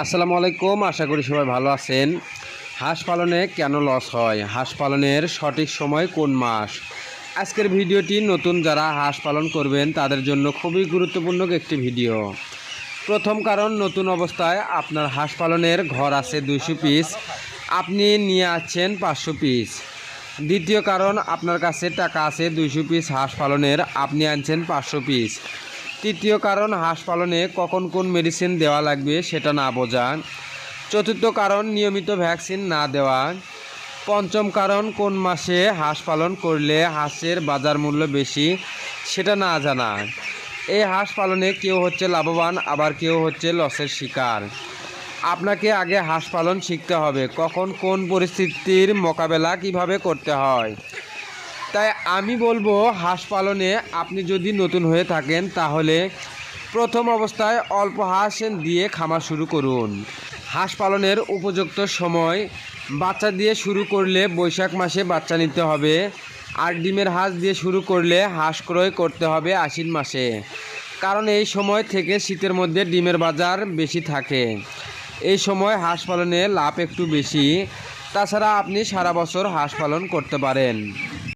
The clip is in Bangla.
আসসালামু আলাইকুম, আশা করি সবাই ভালো আছেন। হাঁস পালনে কেন লস হয়? হাঁস পালনের সঠিক সময় কোন মাস? আজকের ভিডিওটি নতুন যারা হাঁস পালন করবেন, তাদের জন্য খুবই গুরুত্বপূর্ণ একটি ভিডিও। প্রথম কারণ, নতুন অবস্থায় আপনার হাঁস পালনের ঘর আছে দুইশো পিস। আপনি নিয়ে আসছেন পাঁচশো পিস। দ্বিতীয় কারণ, আপনার কাছে টাকা আছে দুইশো পিস হাঁস পালনের, আপনি আনছেন পাঁচশো পিস। তৃতীয় কারণ, হাঁস পালনে কখন কোন মেডিসিন দেওয়া লাগবে সেটা না বোঝান। চতুর্থ কারণ, নিয়মিত ভ্যাকসিন না দেওয়া। পঞ্চম কারণ, কোন মাসে হাঁস পালন করলে হাঁসের বাজার মূল্য বেশি সেটা না জানা এই হাঁস পালনে কেউ হচ্ছে লাভবান, আবার কেউ হচ্ছে লসের শিকার। আপনাকে আগে হাঁস পালন শিখতে হবে, কখন কোন পরিস্থিতির মোকাবেলা কীভাবে করতে হয়। তাই আমি বলব, হাঁস পালনে আপনি যদি নতুন হয়ে থাকেন, তাহলে প্রথম অবস্থায় অল্প হাঁস দিয়ে খামার শুরু করুন। হাঁস পালনের উপযুক্ত সময় বাচ্চা দিয়ে শুরু করলে বৈশাখ মাসে বাচ্চা নিতে হবে। আর ডিমের হাঁস দিয়ে শুরু করলে হাঁস ক্রয় করতে হবে আশ্বিন মাসে। কারণ এই সময় থেকে শীতের মধ্যে ডিমের বাজার বেশি থাকে। এই সময় হাঁস পালনে লাভ একটু বেশি। তাছাড়া আপনি সারা বছর হাঁস পালন করতে পারেন।